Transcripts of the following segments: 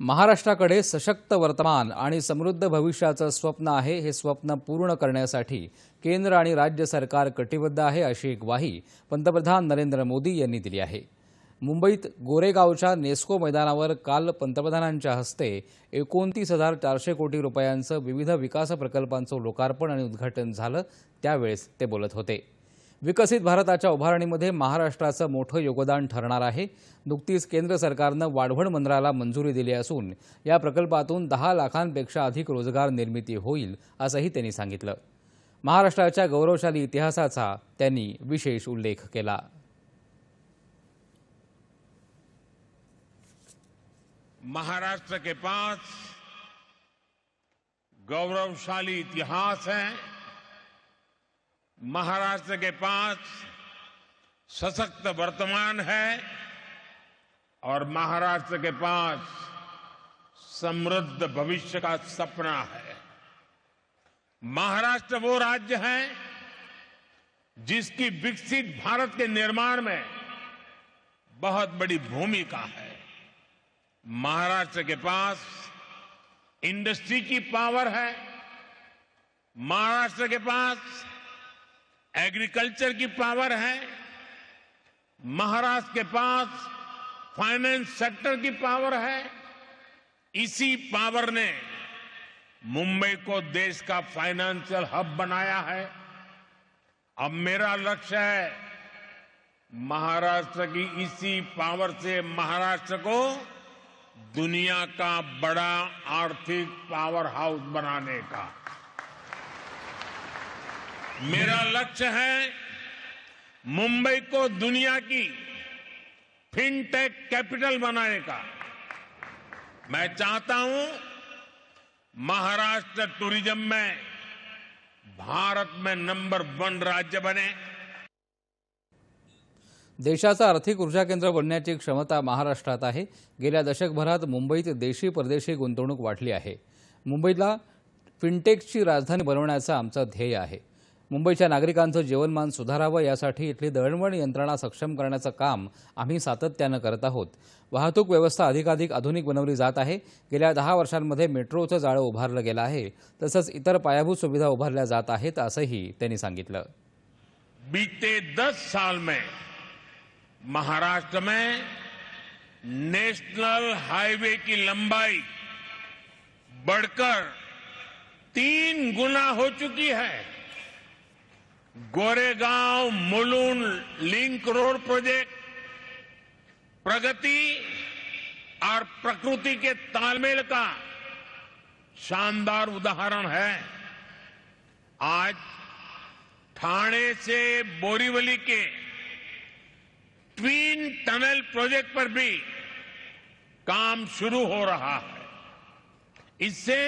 महाराष्ट्राकडे सशक्त वर्तमान आणि समृद्ध भविष्याचं स्वप्न आहे हे स्वप्न पूर्ण करण्यासाठी केंद्र आणि राज्य सरकार कटिबद्ध आहे अशी एक ग्वाही पंतप्रधान नरेंद्र मोदी यांनी दिली आहे. मुंबईत गोरेगावच्या नेस्को मैदानावर काल पंतप्रधानांच्या हस्ते एकोणतीस हजार चारशे कोटी रुपयांचं विविध विकास प्रकल्पांचं लोकार्पण आणि उद्घाटन झालं त्यावेळेस ते बोलत होते. विकसित भारताच्या उभारणीमध्ये महाराष्ट्राचं मोठं योगदान ठरणार आहे. नुकतीच केंद्र सरकारनं वाढवण मंडळाला मंजुरी दिली असून या प्रकल्पातून दहा लाखांपेक्षा अधिक रोजगार निर्मिती होईल असंही त्यांनी सांगितलं. महाराष्ट्राच्या गौरवशाली इतिहासाचा त्यांनी विशेष उल्लेख केला. महाराष्ट्र के पास गौरवशाली इतिहास है। महाराष्ट्र के पास सशक्त वर्तमान है और महाराष्ट्र के पास समृद्ध भविष्य का सपना है। महाराष्ट्र वो राज्य है जिसकी विकसित भारत के निर्माण में बहुत बड़ी भूमिका है। महाराष्ट्र के पास इंडस्ट्री की पावर है। महाराष्ट्र के पास एग्रीकल्चर की पावर है, महाराष्ट्र के पास फाइनेंस सेक्टर की पावर है, इसी पावर ने मुंबई को देश का फाइनेंशियल हब बनाया है। अब मेरा लक्ष्य है महाराष्ट्र की इसी पावर से महाराष्ट्र को दुनिया का बड़ा आर्थिक पावर हाउस बनाने का। मेरा लक्ष्य है मुंबई को दुनिया की फिनटेक कैपिटल बनाने का। मैं चाहता हूं महाराष्ट्र टूरिज्म में भारत में नंबर वन राज्य बने। देशाचं आर्थिक ऊर्जा केंद्र बनण्याची क्षमता महाराष्ट्रात आहे. गेल्या दशकभरात मुंबईत देशी परदेशी गुंतवणूक वाढली आहे. मुंबईला फिनटेकची राजधानी बनवण्याचं आमचं ध्येय आहे. मुंबईच्या नागरिकांचं जीवनमान सुधारावं यासाठी इथली दळणवळण यंत्रणा सक्षम करण्याचं काम आम्ही सातत्यानं करत आहोत. वाहतूक व्यवस्था अधिकाधिक आधुनिक बनवली जात आहे. गेल्या दहा वर्षांमध्ये मेट्रोचं जाळं उभारलं गेलं आहे. तसंच इतर पायाभूत सुविधा उभारल्या जात आहेत असंही त्यांनी सांगितलं. बीते दस साल में महाराष्ट्र में नेशनल हाईवे की लंबाई बढ़कर तीन गुना हो चुकी है। Goregaon Mulund link road project, प्रगति और प्रकृति के तालमेल का शानदार उदाहरण है। आज ठाणे से बोरीवली के ट्वीन टनल प्रोजेक्ट पर भी काम शुरू हो रहा है। इससे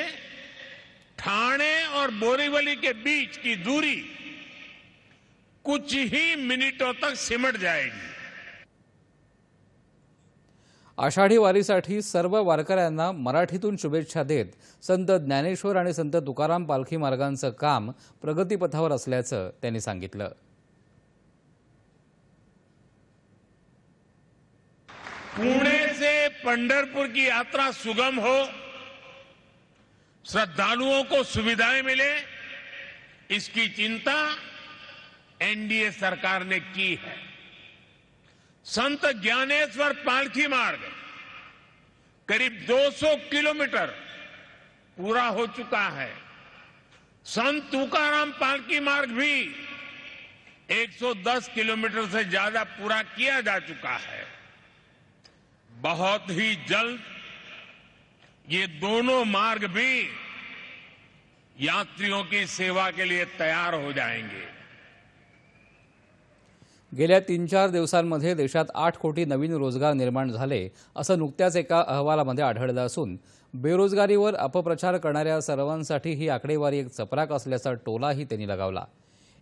ठाणे और बोरीवली के बीच की दूरी कुछ ही मिनटों तक सिमट जाएगी। आषाढी वारीसाठी सर्व वारकऱ्यांना मराठीतून शुभेच्छा देत संत ज्ञानेश्वर आणि संत तुकाराम पालखी मार्गांचं काम प्रगतीपथावर असल्याचं त्यांनी सांगितलं. पुणे से पंढरपुर की यात्रा सुगम हो श्रद्धालुओं को सुविधाएं मिले इसकी चिंता एनडीए सरकार ने की है। संत ज्ञानेश्वर पालखी मार्ग करीब 200 किलोमीटर पूरा हो चुका है। संत तुकाराम पालकी मार्ग भी 110 किलोमीटर से ज़्यादा पूरा किया जा चुका है। बहुत ही जल्द ये दोनों मार्ग भी यात्रियों की सेवा के लिए तैयार हो जाएँगे। गेल्या तीन चार दिवसांमध्ये देशात आठ कोटी नवीन रोजगार निर्माण झाले असं नुकत्याच एका अहवालामध्ये आढळलं असून बेरोजगारीवर अपप्रचार करणाऱ्या सर्वांसाठी ही आकडेवारी एक चपराक असल्याचा टोलाही त्यांनी लगावला.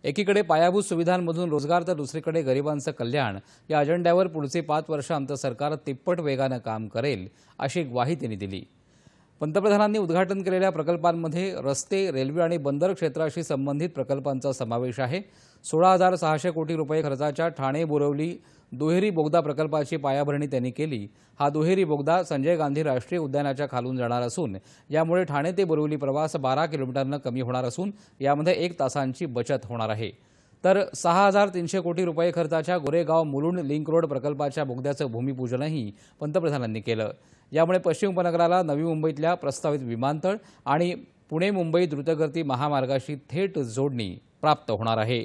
एकीकडे पायाभूत सुविधांमधून रोजगार तर दुसरीकडे गरिबांचं कल्याण या अजेंड्यावर पुढचे पाच वर्ष आमचं सरकार तिप्पट वेगानं काम करेल अशी ग्वाही त्यांनी दिली. पंतप्रधानांनी उद्घाटन केलेल्या प्रकल्पांमध्ये रस्ते रेल्वे आणि बंदर क्षेत्राशी संबंधित प्रकल्पांचा समावेश आहे. सोळा हजार सहाशे कोटी रुपये खर्चाच्या ठाणे बोरवली दुहेरी बोगदा प्रकल्पाची पायाभरणी त्यांनी केली. हा दुहेरी बोगदा संजय गांधी राष्ट्रीय उद्यानाच्या खालून जाणार असून यामुळे ठाणे ते बोरवली प्रवास बारा किलोमीटरनं कमी होणार असून यामध्ये एक तासांची बचत होणार आहे. तर सहा हजार तीनशे कोटी रुपये खर्चाच्या गोरेगाव मुलुंड लिंक रोड प्रकल्पाच्या बोगद्याचं भूमिपूजनही पंतप्रधानांनी केलं. यामुळे पश्चिम उपनगराला नवी मुंबईतल्या प्रस्तावित विमानतळ आणि पुणे मुंबई द्रुतगती महामार्गाशी थेट जोडणी प्राप्त होणार आहे.